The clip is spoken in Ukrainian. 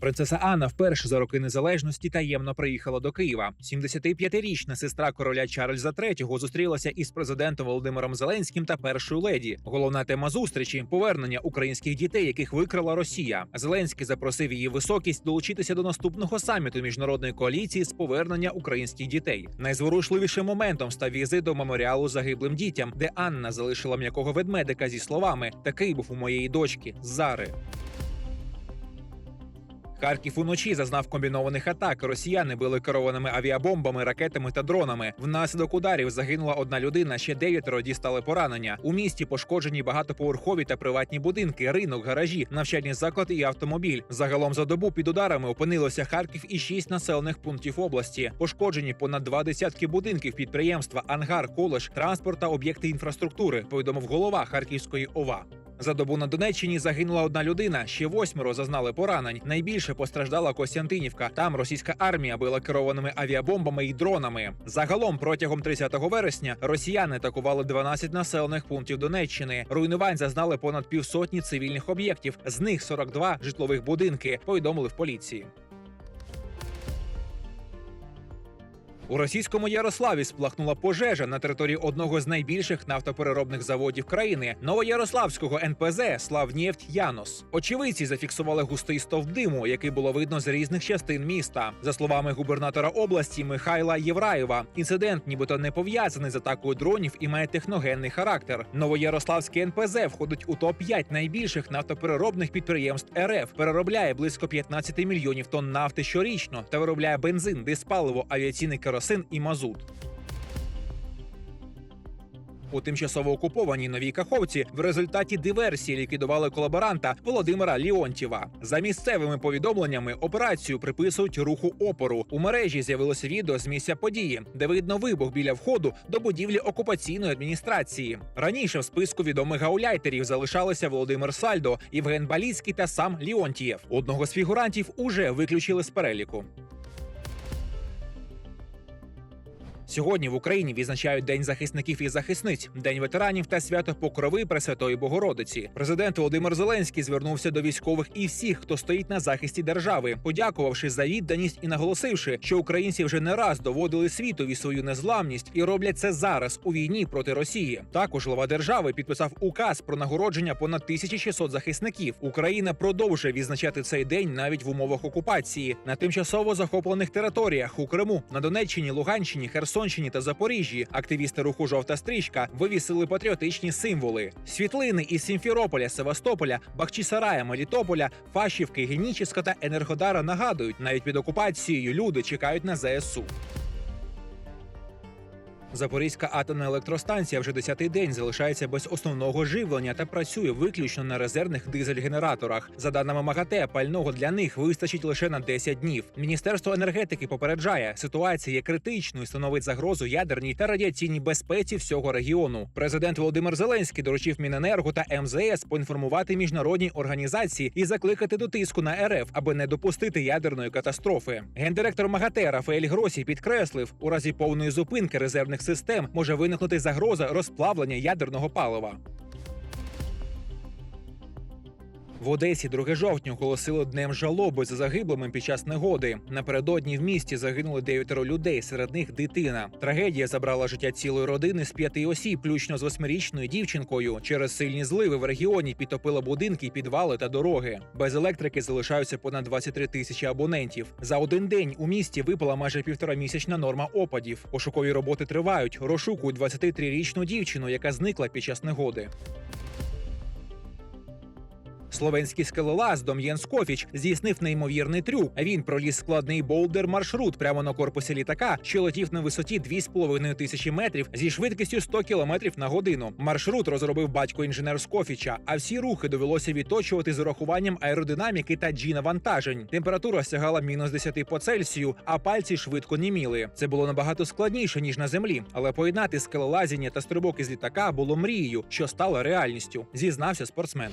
Принцеса Анна вперше за роки незалежності таємно приїхала до Києва. 75-річна сестра короля Чарльза III зустрілася із президентом Володимиром Зеленським та першою леді. Головна тема зустрічі повернення українських дітей, яких викрала Росія. Зеленський запросив її високість долучитися до наступного саміту міжнародної коаліції з повернення українських дітей. Найзворушливішим моментом став візит до меморіалу загиблим дітям, де Анна залишила м'якого ведмедика зі словами: Такий був у моєї дочки Зари. Харків уночі зазнав комбінованих атак. Росіяни били керованими авіабомбами, ракетами та дронами. Внаслідок ударів загинула одна людина. Ще дев'ятеро дістали поранення. У місті пошкоджені багатоповерхові та приватні будинки, ринок, гаражі, навчальні заклади і автомобіль. Загалом за добу під ударами опинилося Харків і шість населених пунктів області. Пошкоджені понад два десятки будинків, підприємства, ангар, коледж, транспорт та об'єкти інфраструктури. Повідомив голова Харківської ОВА. За добу на Донеччині загинула одна людина. Ще восьмеро зазнали поранень. Найбільше постраждала Костянтинівка. Там російська армія била керованими авіабомбами і дронами. Загалом протягом 30 вересня росіяни атакували 12 населених пунктів Донеччини. Руйнувань зазнали понад півсотні цивільних об'єктів. З них 42 житлових будинки. Повідомили в поліції. У російському Ярославі сплахнула пожежа на території одного з найбільших нафтопереробних заводів країни Новоярославського НПЗ Славнєфть Янос. Очевидці зафіксували густий стовп диму, який було видно з різних частин міста. За словами губернатора області Михайла Євраєва, інцидент, нібито не пов'язаний з атакою дронів і має техногенний характер. Новоярославський НПЗ входить у топ 5 найбільших нафтопереробних підприємств РФ. Переробляє близько 15 мільйонів тонн нафти щорічно та виробляє бензин, диспаливо, авіаційний керосин і мазут. У тимчасово окупованій новій Каховці в результаті диверсії ліквідували колаборанта Володимира Ліонтєва. За місцевими повідомленнями операцію приписують руху опору. У мережі з'явилося відео з місця події, де видно вибух біля входу до будівлі окупаційної адміністрації. Раніше в списку відомих гауляйтерів залишалися Володимир Сальдо, Євген Баліцький та сам Ліонтієв. Одного з фігурантів уже виключили з переліку. Сьогодні в Україні відзначають День захисників і захисниць, День ветеранів та свято Покрови Пресвятої Богородиці. Президент Володимир Зеленський звернувся до військових і всіх, хто стоїть на захисті держави, подякувавши за відданість і наголосивши, що українці вже не раз доводили світові свою незламність і роблять це зараз у війні проти Росії. Також глава держави підписав указ про нагородження понад 1600 захисників. Україна продовжує відзначати цей день навіть в умовах окупації на тимчасово захоплених територіях у Криму, на Донеччині, Луганщині, Херсонщині та Запоріжжі. Активісти руху Жовта стрічка вивісили патріотичні символи: світлини із Сімферополя, Севастополя, Бахчисарая, Мелітополя, Фашівки, Геніческа та Енергодара нагадують, навіть під окупацією люди чекають на ЗСУ. Запорізька атомна електростанція вже 10-й день залишається без основного живлення та працює виключно на резервних дизель-генераторах. За даними МАГАТЕ, пального для них вистачить лише на 10 днів. Міністерство енергетики попереджає, ситуація є критичною, становить загрозу ядерній та радіаційній безпеці всього регіону. Президент Володимир Зеленський доручив Міненерго та МЗС поінформувати міжнародні організації і закликати до тиску на РФ, аби не допустити ядерної катастрофи. Гендиректор МАГАТЕ Рафаель Гросі підкреслив, у разі повної зупинки резервних систем може виникнути загроза розплавлення ядерного палива. В Одесі 2 жовтня оголосили днем жалоби за загиблими під час негоди. Напередодні в місті загинули дев'ятеро людей, серед них дитина. Трагедія забрала життя цілої родини з п'яти осіб, включно з восьмирічною дівчинкою. Через сильні зливи в регіоні підтопило будинки, підвали та дороги. Без електрики залишаються понад 23 тисячі абонентів. За один день у місті випала майже півторамісячна норма опадів. Пошукові роботи тривають. Розшукують 23-річну дівчину, яка зникла під час негоди. Словенський скелелаз Дом'єн Скофіч здійснив неймовірний трюк. Він проліз складний болдер маршрут прямо на корпусі літака, що летів на висоті 2,5 тисячі метрів зі швидкістю 100 км на годину. Маршрут розробив батько інженер Скофіча, а всі рухи довелося відточувати з урахуванням аеродинаміки та G-навантажень. Температура сягала мінус 10 по Цельсію, а пальці швидко німіли. Це було набагато складніше ніж на землі, але поєднати скелелазіння та стрибок із літака було мрією, що стало реальністю. Зізнався спортсмен.